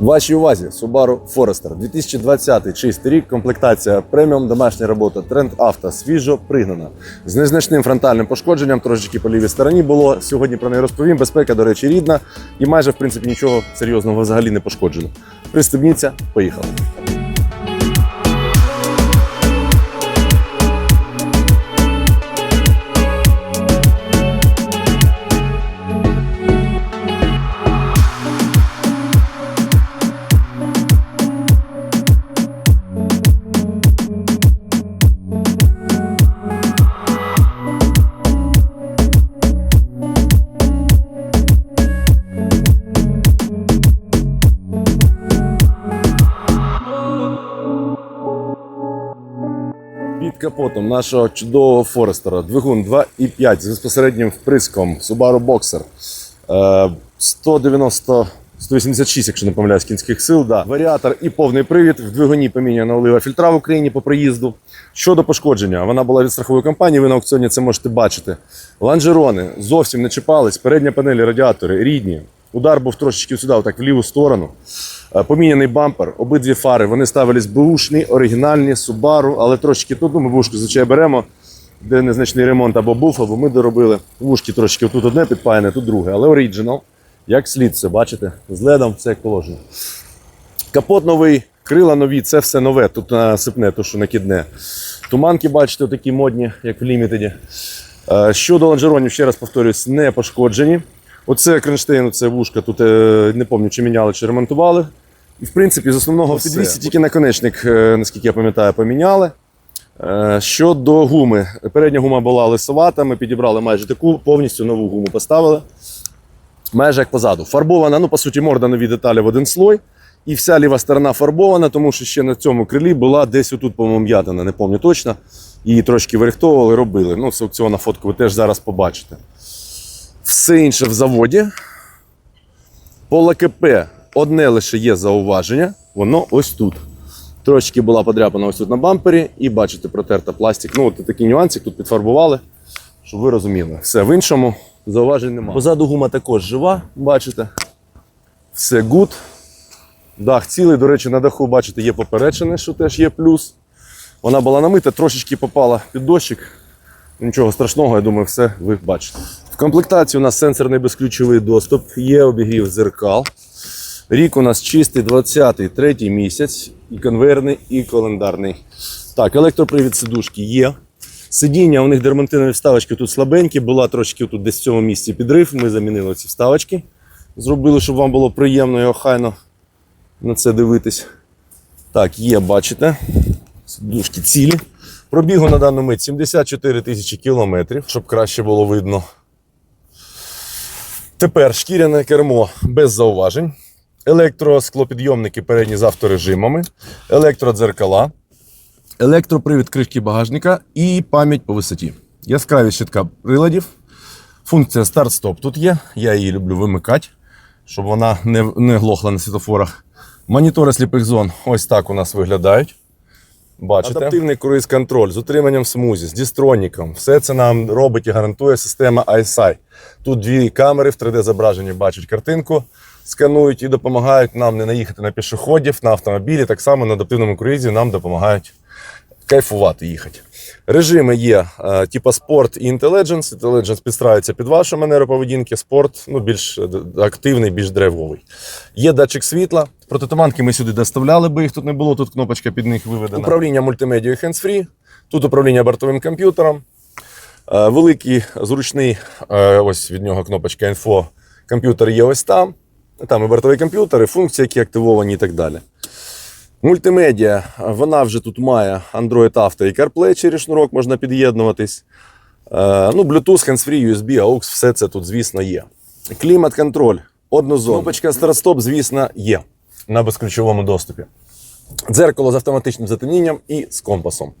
Вашій увазі Subaru Forester 2020 чистий рік, комплектація преміум, домашня робота, тренд авто, свіжо пригнана. З незначним фронтальним пошкодженням, трошечки по лівій стороні було. Сьогодні про неї розповім. Безпека, до речі, рідна і майже в принципі нічого серйозного взагалі не пошкоджено. Пристебніться, поїхали. Капотом нашого чудового Форестера двигун 2,5 з безпосереднім вприском Subaru Boxer. Е, 190 186, якщо не помиляюсь, кінських сил. Да. Варіатор і повний привід. В двигуні поміняна олива фільтра в Україні по приїзду. Щодо пошкодження, вона була від страхової компанії, ви на аукціоні це можете бачити. Ланжерони зовсім не чіпались, передня панелі, радіатори рідні. Удар був трошечки сюди, отак в ліву сторону. Е, Поміняний бампер, обидві фари, вони ставились бушні, оригінальні, Subaru, але трошечки тут, ну ми вушку звичайно беремо, де незначний ремонт або буф, або ми доробили. Вушки трошечки тут одне підпаяне, тут друге, але оригінал. Як слід це, бачите, з ледом все як положено. Капот новий, крила нові, це все нове. Тут насипне, то що накидне. Туманки, бачите, такі модні, як в лімітеді. Щодо лонжеронів, ще раз повторюсь, не пошкоджені. Оце кронштейн, це вушка, тут е, не пам'ятаю, чи міняли, чи ремонтували. І в принципі, з основного в підвісі тільки наконечник, е, наскільки я пам'ятаю, поміняли. Е, Щодо гуми, передня гума була лисовата, ми підібрали майже таку, повністю нову гуму поставили. Майже як позаду. Фарбована, ну, по суті, морда нові деталі в один слой. І вся ліва сторона фарбована, тому що ще на цьому крилі була десь отут, по-моєму, м'ятина, не пам'ятаю точно. Її трошки вирихтовували, робили. Ну, з аукціона фотку ви теж зараз побачите. Все інше в заводі. По ЛКП одне лише є зауваження, воно ось тут. Трошки була подряпана ось тут на бампері, і бачите, протерта пластик. Ну, от такий нюансик тут підфарбували, щоб ви розуміли. Все, в іншому зауважень немає. Позаду гума також жива, бачите. Все гуд. Дах цілий, до речі, на даху, бачите, є поперечене, що теж є плюс. Вона була намита, трошечки попала під дощик. Нічого страшного, я думаю, все ви бачите. В комплектації у нас сенсорний безключовий доступ, є обігрів зеркал. Рік у нас чистий 20-й, третій місяць, і конвейерний, і календарний. Так, електропривід сидушки є. Сидіння у них дермантинові вставочки тут слабенькі, була трошки тут десь в цьому місці підрив. Ми замінили ці вставочки. Зробили, щоб вам було приємно і охайно на це дивитись. Так, є, бачите. Сидушки цілі. Пробігу на дану мить 74 тисячі кілометрів, щоб краще було видно. Тепер шкіряне кермо без зауважень. Електросклопідйомники передні з авторежимами, електродзеркала, електропривід кришки багажника і пам'ять по висоті. Яскравість щитка приладів. Функція старт-стоп тут є. Я її люблю вимикати, щоб вона не, не глохла на світофорах. Монітори сліпих зон ось так у нас виглядають. Бачите? Адаптивний круїз-контроль з утриманням смузі, з дістроніком. Все це нам робить і гарантує система ISI. Тут дві камери в 3D-зображенні бачать картинку, сканують і допомагають нам не наїхати на пішоходів, на автомобілі. Так само на адаптивному круїзі нам допомагають кайфувати їхати. Режими є типу спорт і інтелідженс. Інтелідженс підстраюється під вашу манеру поведінки, спорт ну, більш активний, більш драйвовий. Є датчик світла. Протитуманки ми сюди доставляли, бо їх тут не було. Тут кнопочка під них виведена. Управління мультимедією hands-free. Тут управління бортовим комп'ютером. Е, Великий зручний, е, ось від нього кнопочка інфо. Комп'ютер є ось там. Там і бортовий комп'ютер, і функції, які активовані і так далі. Мультимедіа, вона вже тут має Android Auto і CarPlay через шнурок можна під'єднуватись. Е, Ну, Bluetooth, hands-free, USB, AUX, все це тут, звісно, є. Клімат-контроль, однозон. Кнопочка старт-стоп, звісно, є на безключовому доступі. Дзеркало з автоматичним затемнінням і з компасом.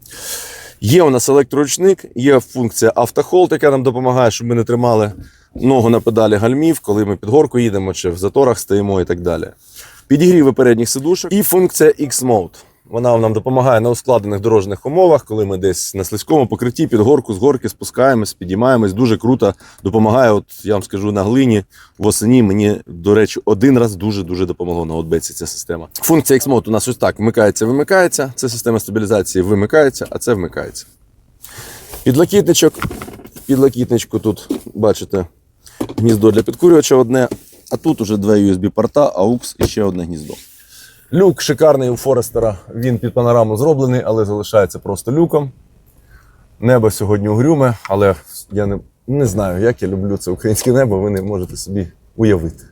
Є у нас електроручник, є функція автохолд, яка нам допомагає, щоб ми не тримали ногу на педалі гальмів, коли ми під горку їдемо чи в заторах стоїмо і так далі. Підігріви передніх сидушок і функція X-Mode. Вона нам допомагає на ускладнених дорожніх умовах, коли ми десь на слизькому покритті під горку з горки спускаємось, підіймаємось. Дуже круто допомагає. От я вам скажу на глині восені. Мені, до речі, один раз дуже дуже допомогло на отбеці ця система. Функція X-Mode у нас ось так: вмикається, вимикається. Це система стабілізації вимикається, а це вмикається. Підлокітничок. Підлокітничку тут бачите гніздо для підкурювача одне, а тут уже два USB-порта, AUX і ще одне гніздо. Люк шикарний у Форестера. Він під панораму зроблений, але залишається просто люком. Небо сьогодні угрюме, але я не, не знаю, як я люблю це українське небо, ви не можете собі уявити.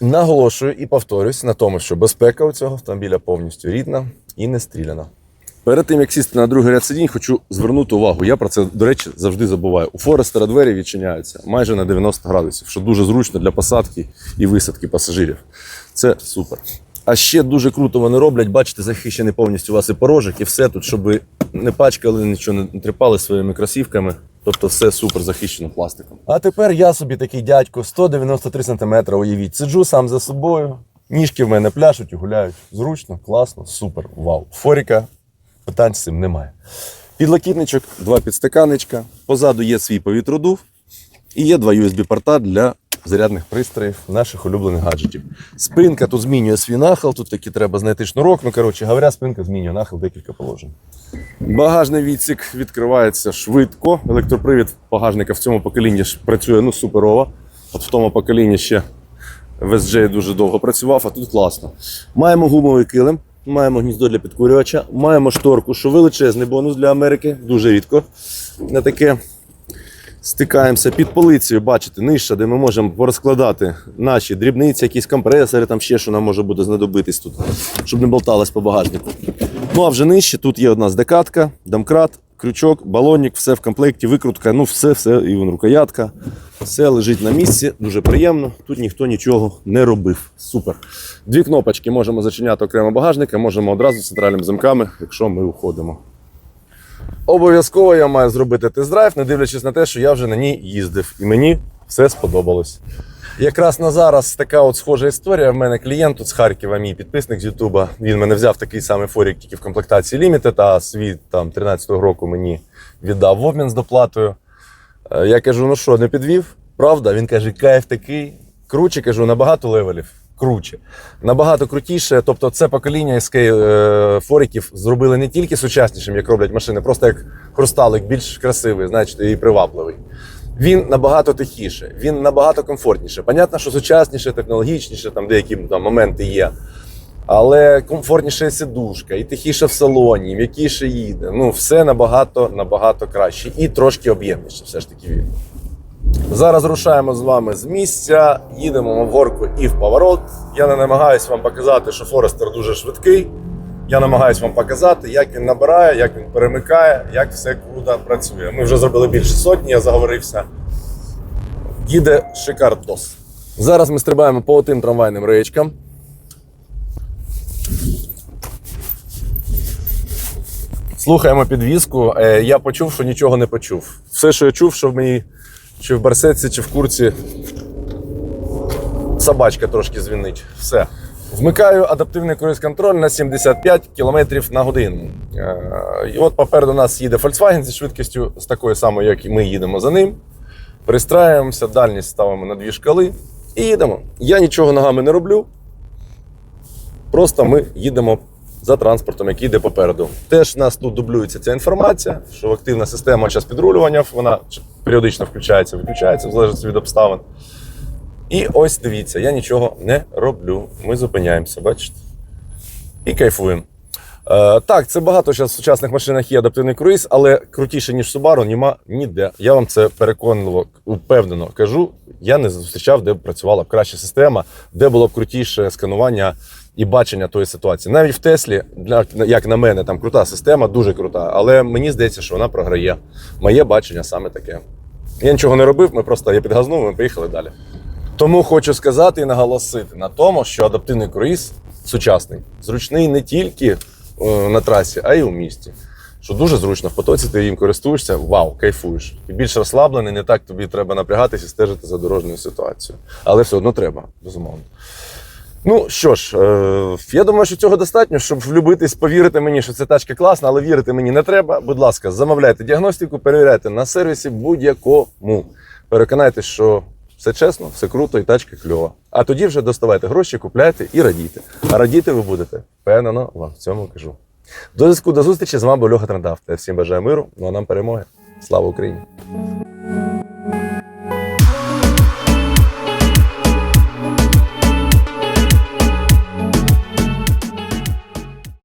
Наголошую і повторюсь на тому, що безпека у цього автомобіля повністю рідна і не стріляна. Перед тим, як сісти на другий ряд сидінь, хочу звернути увагу. Я про це, до речі, завжди забуваю. У Форестера двері відчиняються майже на 90 градусів, що дуже зручно для посадки і висадки пасажирів. Це супер. А ще дуже круто вони роблять, бачите, захищений повністю у вас і порожик, і все тут, щоб не пачкали, нічого не тріпали своїми кросівками. Тобто все супер захищено пластиком. А тепер я собі такий дядько, 193 см, уявіть, сиджу сам за собою. Ніжки в мене пляшуть і гуляють. Зручно, класно, супер, вау. Форіка питань з цим немає. Підлокітничок, два підстаканничка. Позаду є свій повітродув і є два USB-порта для зарядних пристроїв наших улюблених гаджетів. Спинка тут змінює свій нахил, тут таки треба знайти шнурок. Ну, коротше говоря, спинка змінює нахил декілька положень. Багажний відсік відкривається швидко. Електропривід багажника в цьому поколінні працює ну, суперово. От в тому поколінні ще VSJ дуже довго працював, а тут класно. Маємо гумовий килим, маємо гніздо для підкурювача, маємо шторку, що величезний бонус для Америки, дуже рідко. На таке стикаємося під полицею, бачите, нижче, де ми можемо порозкладати наші дрібниці, якісь компресори, там ще що нам може буде знадобитись тут, щоб не болталось по багажнику. Ну а вже нижче тут є одна здекатка, домкрат, крючок, балонник, все в комплекті, викрутка, ну все, все, і вон рукоятка. Все лежить на місці, дуже приємно. Тут ніхто нічого не робив. Супер. Дві кнопочки можемо зачиняти окремо багажника, можемо одразу з центральними замками, якщо ми уходимо. Обов'язково я маю зробити тест-драйв, не дивлячись на те, що я вже на ній їздив, і мені все сподобалось. Якраз на зараз така от схожа історія. В мене клієнт тут з Харкова, мій підписник з Ютуба. Він мене взяв такий самий форік, тільки в комплектації Limited, а свій там 13-го року мені віддав в обмін з доплатою. Е, Я кажу: ну що, не підвів? Правда? Він каже, кайф такий. Круче, кажу, набагато левелів. Круче. Набагато крутіше. Тобто, це покоління е, форіків зробили не тільки сучаснішим, як роблять машини, просто як хрусталик, більш красивий, значить, і привабливий. Він набагато тихіше, він набагато комфортніше. Понятно, що сучасніше, технологічніше, там деякі там, моменти є. Але комфортніше сидушка, і тихіше в салоні, і м'якіше їде. Ну, все набагато, набагато краще. І трошки об'ємніше, все ж таки він. Зараз рушаємо з вами з місця, їдемо в горку і в поворот. Я не намагаюся вам показати, що Форестер дуже швидкий. Я намагаюся вам показати, як він набирає, як він перемикає, як все круто працює. Ми вже зробили більше сотні, я заговорився. Їде шикардос. Зараз ми стрибаємо по тим трамвайним реєчкам. Слухаємо підвізку. Е, Я почув, що нічого не почув. Все, що я чув, що в мені чи в барсетці, чи в курці собачка трошки звінить. Все. Вмикаю адаптивний круїз-контроль на 75 км на годину. Е, І от попереду нас їде Volkswagen зі швидкістю з такою самою, як і ми їдемо за ним. Пристраємося, дальність ставимо на дві шкали і їдемо. Я нічого ногами не роблю. Просто ми їдемо за транспортом, який йде попереду. Теж в нас тут дублюється ця інформація, що активна система час підрулювання, вона періодично включається, виключається, в залежності від обставин. І ось дивіться, я нічого не роблю. Ми зупиняємося, бачите? І кайфуємо. Е, так, це багато зараз в сучасних машинах є адаптивний круїз, але крутіше, ніж Subaru, нема ніде. Я вам це переконливо, впевнено кажу. Я не зустрічав, де б працювала б краща система, де було б крутіше сканування і бачення тої ситуації. Навіть в Теслі, як на мене, там крута система, дуже крута, але мені здається, що вона програє. Моє бачення саме таке. Я нічого не робив, ми просто я підгазнув, ми поїхали далі. Тому хочу сказати і наголосити на тому, що адаптивний круїз сучасний, зручний не тільки е, на трасі, а й у місті. Що дуже зручно в потоці ти їм користуєшся, вау, кайфуєш. Ти більш розслаблений, не так тобі треба напрягатися і стежити за дорожньою ситуацією. Але все одно треба, безумовно. Ну що ж, е, я думаю, що цього достатньо, щоб влюбитись, повірити мені, що ця тачка класна, але вірити мені не треба. Будь ласка, замовляйте діагностику, перевіряйте на сервісі будь-якому. Переконайтесь, що все чесно, все круто і тачка кльова. А тоді вже доставайте гроші, купляйте і радійте. А радіти ви будете. Впевнено, вам в цьому кажу. До зв'язку, до зустрічі з вами був Льоха Трендавт. Я всім бажаю миру, ну а нам перемоги. Слава Україні!